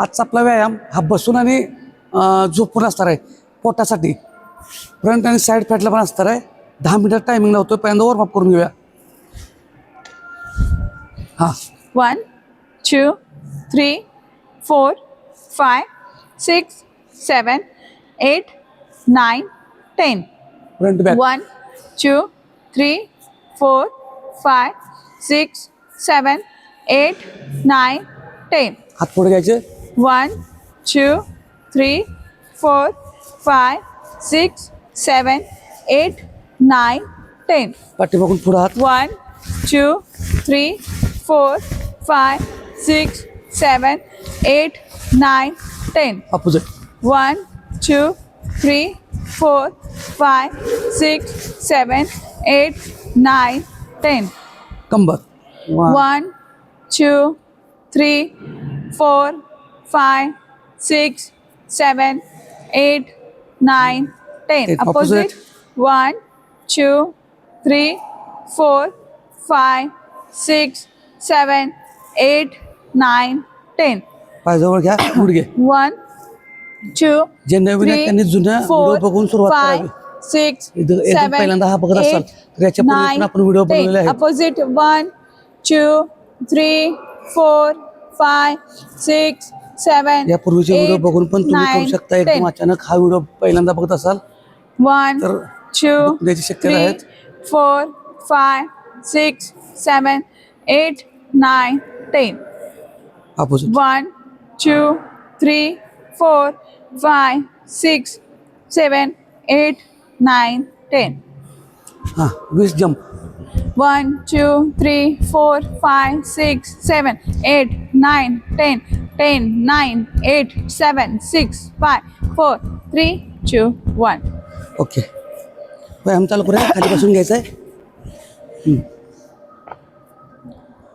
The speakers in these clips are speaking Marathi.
आजचा आपला व्यायाम हा बसून आणि झोपून असणार आहे. पोटासाठी. फ्रंट आणि साईड फॅटला पण असणार आहे. दहा मिनिटात टायमिंग लावतो पहिल्यांदा वॉर्मअप करून घेऊया. हां. One, two, three, four, five, six, seven, eight, nine, ten. Front back One, two, three, four, five, six, seven, eight, nine, ten. हात पुढे घ्यायचे. One two three four five six seven eight nine ten पट्टी one two three four five six seven eight nine ten opposite one two three four five six seven eight nine ten कंबर one two three four six, seven, eight, nine, ten. Ten. Opposite. One, two, three, four, five, six, seven, eight, nine, ten. पायजवळ घ्या गुडघे One, two, जे नवीन आहेत त्यांनी जुन्या four, व्हिडिओ बघून सुरुवात five, करावी six, इथं- seven, पहिल्यांदा हा बघत असाल तर याच्या पूर्वी पण आपण व्हिडिओ. बनवलेले आहेत Opposite one, two, three, four, five, सेवन या पूर्वीचे व्हिडिओ बघून पण तुम्ही करू शकता. एकदम अचानक हा व्हिडिओ पहिल्यांदा बघत असाल वन टू त्याची शक्यता आहेत. Four five six seven eight nine ten opposite one two three four five six seven eight nine ten हा वीस jump one two three four five six seven eight nine ten ten, nine, eight, seven, six, five, four, three, two, one. Okay. व्यायाम चालू करूया खाली बसून घ्यायचं आहे.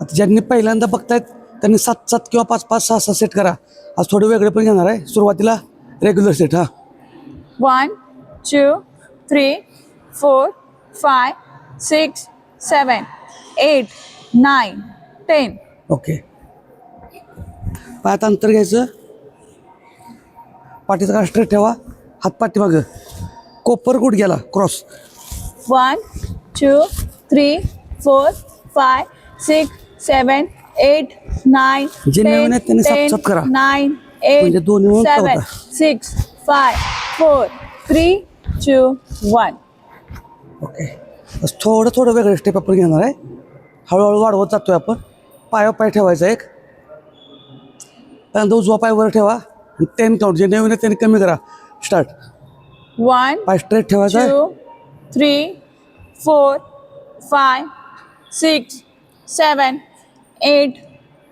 आता ज्यांनी पहिल्यांदा बघतायत त्यांनी सात सात किंवा पाच पाच सहा सहा सेट करा. आज थोडे वेगळे पण घेणार आहे. सुरुवातीला रेग्युलर सेट हा. One, two, three, four, five, six, seven, eight, nine, ten. Okay. पायात अंतर घ्यायचं. पाठीचा का स्ट्रेट ठेवा. हात पाठीमागं. कोपर गुड गेला? Cross One, two, three, four, five, six, seven, eight, nine, जे आहेत त्यांनी ten, साफ-साफ करा. nine, म्हणजे eight, दोन्ही मिळून चौदा. six, five, four, three, two, one. Okay बस थोडं थोडं वेगळं स्टेप आपण घेणार आहे. हळूहळू वाढवत जातोय आपण. पायावर पाय ठेवायचा एक. त्यानंतर उजवा पाय वर ठेवा आणि टेन काउंट जे नवीन आहे त्यांनी कमी करा. स्टार्ट One, पाय स्ट्रेट ठेवायचा. आहे two, three, four, five, six, seven, eight,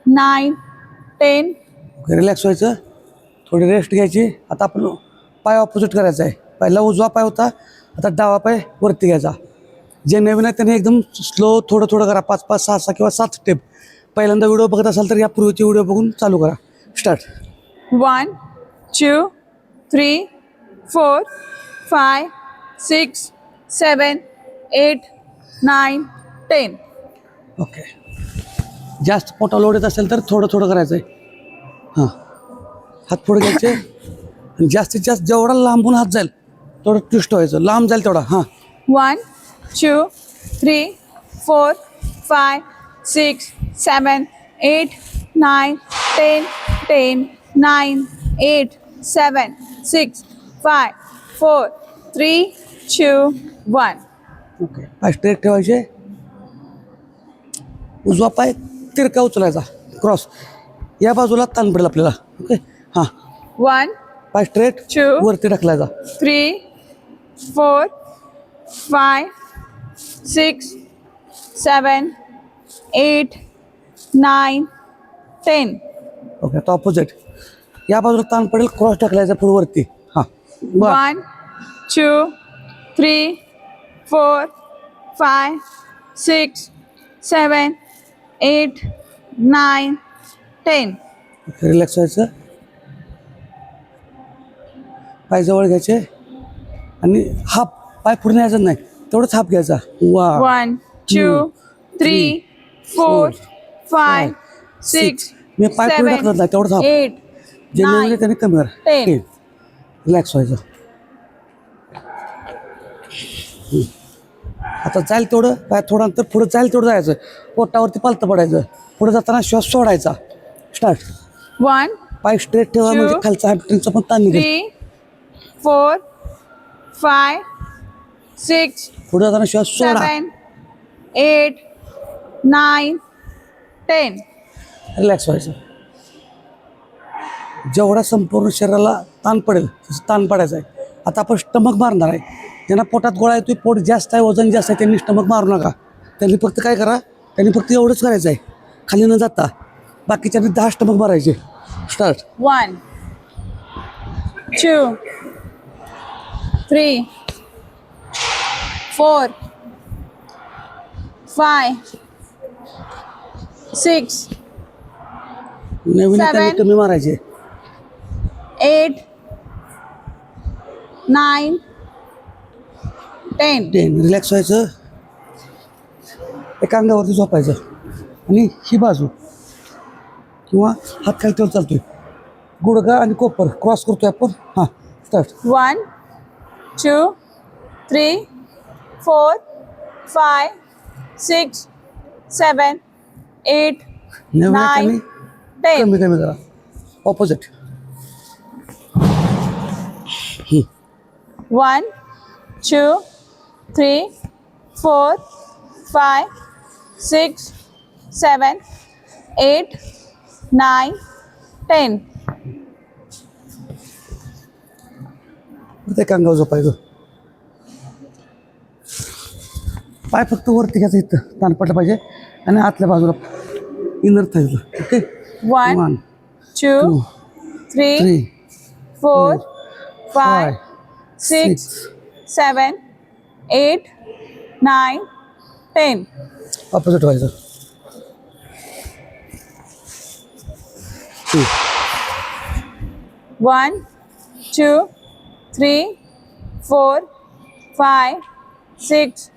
nine, ten. Relax व्हायचं. थोडी रेस्ट घ्यायची. आता आपण पाय ऑपोजिट करायचा आहे. पहिला उजवा पाय होता. आता डावा पाय वरती घ्यायचा. जे नवीन आहे त्यांनी एकदम स्लो थोडं थोडं करा. पाच पाच सहा सहा किंवा सात स्टेप पहिल्यांदा व्हिडिओ बघत असाल तर या पूर्वीचे व्हिडिओ बघून चालू करा. Start One, two, three, four, five, six, seven, eight, nine, ten. Okay जास्त पोटा लोड येत असेल तर थोडं थोडं करायचं आहे हां. हात पुढे घ्यायचे. आणि जास्तीत जास्त जेवढा लांबून हात जाईल तेवढं ट्विस्ट व्हायचं. लांब जाईल तेवढा. हां. One, two, three, four, five, six, seven, eight, nine ten ten nine eight seven six five four three two one. Okay. पाय स्ट्रेट ठेवायचे. उजवा पाय तिरका उचलायचा. क्रॉस या बाजूला ताण पडेल आपल्याला. ओके हां. वन पाय स्ट्रेट टू वरती टाकलायचा three four five six seven eight nine ten. Okay आता ऑपोजिट या बाजूला ताण पडेल क्रॉस ढकलायचा पुढे वरती हां बर two, three, four, five, six, seven, eight, nine, ten. Okay relax व्हायचं. पाय जवळ घ्यायचे. आणि हाफ पाय पुढे न्यायचं नाही. तेवढंच हाफ घ्यायचा. वा One, two, three, four, five, six, मी पाय पुढे टाकत नाही नवीन आहे nine, त्याने कमी करा. टेन रिलॅक्स व्हायचं. हम्म. आता जाईल तेवढं पाय थोडं अंतर पुढं जाईल तेवढं जायचं. पोटावरती पालतं पडायचं. पुढे जाताना श्वास सोडायचा. स्टार्ट One, पाय स्ट्रेट ठेवा Two. म्हणजे खालचा हॅमस्ट्रिंगचा पण ताण निघेल. four, five, six, पुढे जाताना श्वास सोडा. eight, nine, ten. रिलॅक्स व्हायचं. जेवढा संपूर्ण शरीराला ताण पडेल तसं ताण पडायचा आहे. आता आपण स्टमक मारणार आहे. ज्यांना पोटात गोळा येतो पोट जास्त आहे वजन जास्त आहे त्यांनी स्टमक मारू नका. त्यांनी फक्त काय करा त्यांनी फक्त एवढंच करायचं आहे. खाली न जाता बाकीच्यांनी दहा स्टमक मारायचे. Start one two, three, four, five, six, नवीन त्यांनी Seven. कमी मारायचे. eight, nine, ten. Ten relax व्हायचं. एका अंगावरती झोपायचं. आणि ही बाजू. किंवा हात खाली तेवढं चालतोय. गुडघा आणि कोपर. क्रॉस करतोय आपण. हां start four, five, six, seven, eight, नवीन आहे nine, त्यांनी कमी कमी करा opposite One, two, three, four, five, six, seven, eight, nine, ten. प्रत्येक अंगावर झोपायचं पाय फक्त वरती घ्यायचं इथं. ताण पडलं पाहिजे. आणि आतल्या बाजूला. Inner थायचं okay one, one two, two three, three four, four five, five six, six, seven, eight, nine, ten. Opposite way, sir. Two. One, two, three, four, five, six,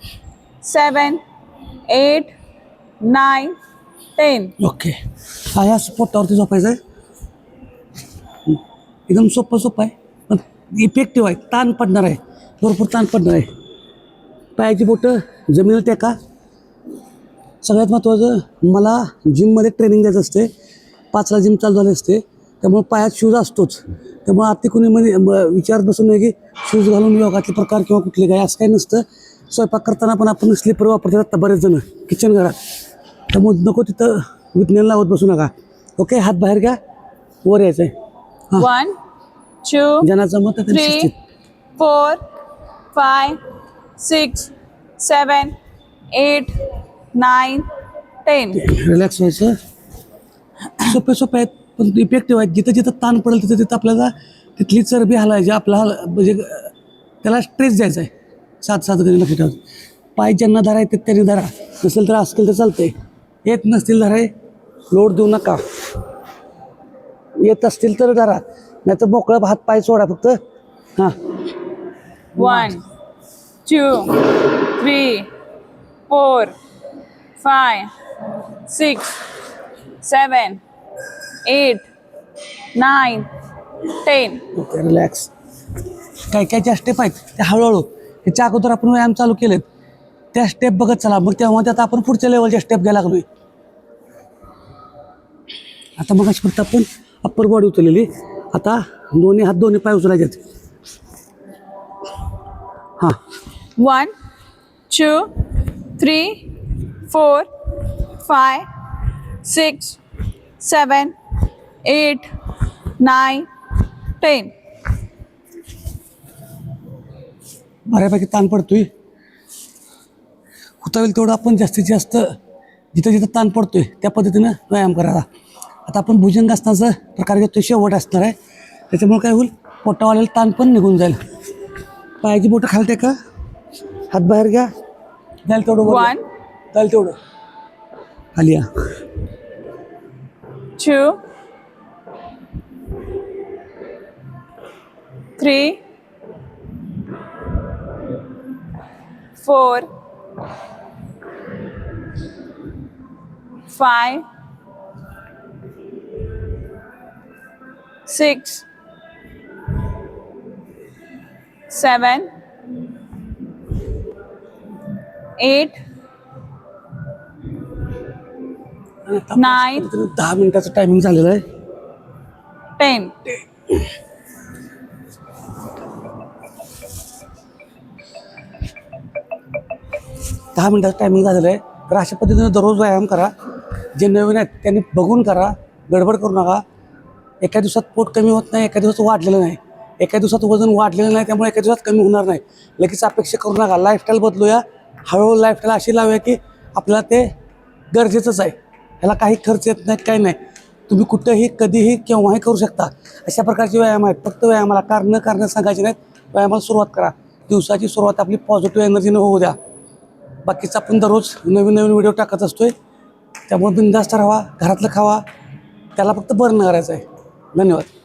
seven, eight, nine, ten okay हा या पोटावरती झोपायचं आहे. एकदम सोपं सोपं आहे. पण इफेक्टिव्ह आहे. ताण पडणार आहे. भरपूर ताण पडणार आहे. पायाची बोटं जमिनीला टेका. सगळ्यात महत्त्वाचं मला जिममध्ये ट्रेनिंग द्यायचं असते. पाचला जिम चालू झाली असते. त्यामुळे पायात शूज असतोच. त्यामुळे आत्ती कोणी म्हणजे म- विचारत बसून नाही की शूज घालून योगातले प्रकार किंवा कुठले काय? असं काही नसतं. स्वयंपाक करताना पण आपण स्लीपर वापरतात आता बरेच जण किचन घरात. त्यामुळे नको तिथं विज्ञान लावत बसू नका. ओके हात बाहेर घ्या. वर यायचं आहे जमत आहे त्यांनी three, शिस्तीत four, five, six, seven, eight, nine, ten. Relax व्हायचं. सोपे सोपे आहेत पण इफेक्टिव्ह आहेत. जिथं जिथं ताण पडेल तिथं तिथं आपल्याला तिथली चरबी हलायची आपला हल म्हणजे त्याला स्ट्रेस द्यायचा आहे सात सात गणी लक्षात ठेवा पाय ज्यांना धरा येतात त्यांनी धरा. नसेल तर असतील तर चालतंय. येत नसतील धराय लोड देऊ नका. येत असतील तर धरा. नाही तर मोकळं हात पाय सोडा फक्त. हां. One, two, three, four, five, six, seven, eight, nine, ten. Okay relax काय काय ज्या स्टेप आहेत त्या हळूहळू. त्याच्या अगोदर आपण व्यायाम चालू केलेत. त्या स्टेप बघत चला. मग तेव्हा त्यात आपण पुढच्या लेवलच्या स्टेप घ्यायला लागलोय. आता मग अशी फक्त आपण अप्पर बॉडी उचललेली. आता दोन्ही हात दोन्ही पाय उचलायचे हां. One, two, three, four, five, six, seven, eight, nine, ten. बऱ्यापैकी ताण पडतोय. होता होईल तेवढं आपण जास्तीत जास्त जिथं जिथं ताण पडतोय त्या पद्धतीनं व्यायाम करायला आता आपण भुजंगासनाचा प्रकार घेतोय शेवट असणार आहे. त्याच्यामुळे काय होईल पोटावाल्याला ताण पण निघून जाईल. पायाची बोटं खालते का? हात बाहेर घ्या. जाईल तेवढं One, जाईल तेवढं. खाली या. Two, three, four, five, six seven eight आणि आता Nine. दहा मिनिटाचं टायमिंग झालेलं आहे. टेन. दहा मिनिटाचं टायमिंग झालेलं आहे. तर अशा पद्धतीने दररोज व्यायाम करा. जे नवीन आहेत त्यांनी बघून करा. गडबड करू नका. एका दिवसात पोट कमी होत नाही एका दिवसात वाढलेलं नाही. एका दिवसात वजन वाढलेलं नाही त्यामुळे एका दिवसात कमी होणार नाही. लगेच अपेक्षा करू नका. लाईफस्टाईल बदलूया. हळूहळू लाईफस्टाईल अशी लावूया की आपल्याला ते गरजेचंच आहे. ह्याला काही खर्च येत नाही काही नाही. तुम्ही कुठेही कधीही केव्हाही करू शकता. अशा प्रकारचे व्यायाम आहेत. फक्त व्यायामाला कारण कारण सांगायचे नाहीत. व्यायामाला सुरुवात करा. दिवसाची सुरुवात आपली पॉझिटिव्ह एनर्जीनं होऊ द्या. बाकीचा आपण दररोज नवीन नवीन व्हिडिओ टाकत असतो आहे त्यामुळे बिंदास्त राहावा घरातलं खावा. त्याला फक्त बर्न करायचं आहे धन्यवाद.